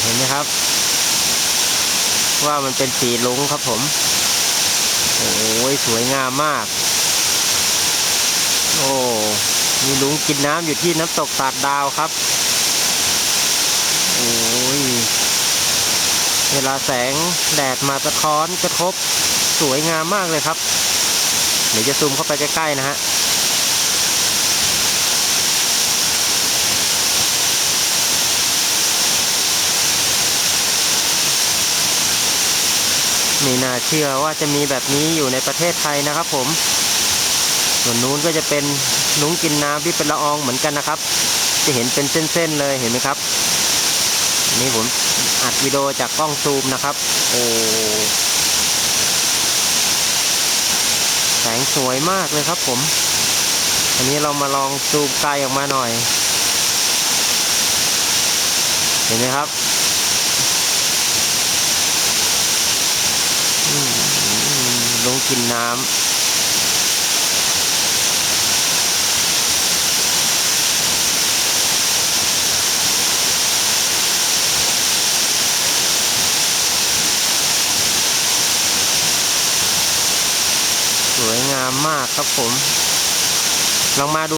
เห็นไหมครับ ว่ามันเป็นสีลุงครับผม โอ้ยสวยงามมาก โอ้มีลุงกินน้ำอยู่ที่น้ำตกตาดดาวครับ โอ้ยเวลาแสงแดดมาสะท้อนกระทบ สวยงามมากเลยครับ เดี๋ยวจะซูมเข้าไปใกล้ๆนะฮะ ไม่น่าเชื่อว่าจะมีแบบนี้อยู่ในประเทศไทยนะครับ ผม ส่วนนู้นก็จะเป็นนุ้งกินน้ำที่เป็นละอองเหมือนกันนะครับ จะเห็นเป็นเส้นๆเลยเห็นไหมครับ นี่ผมอัดวิดีโอจากกล้องซูมนะครับ โอ้แสงสวยมากเลยครับผม อันนี้เรามาลองซูมไกลออกมาหน่อย เห็นไหมครับอืม ลุงกินน้ำสวยงามมากครับผม ลองมาดู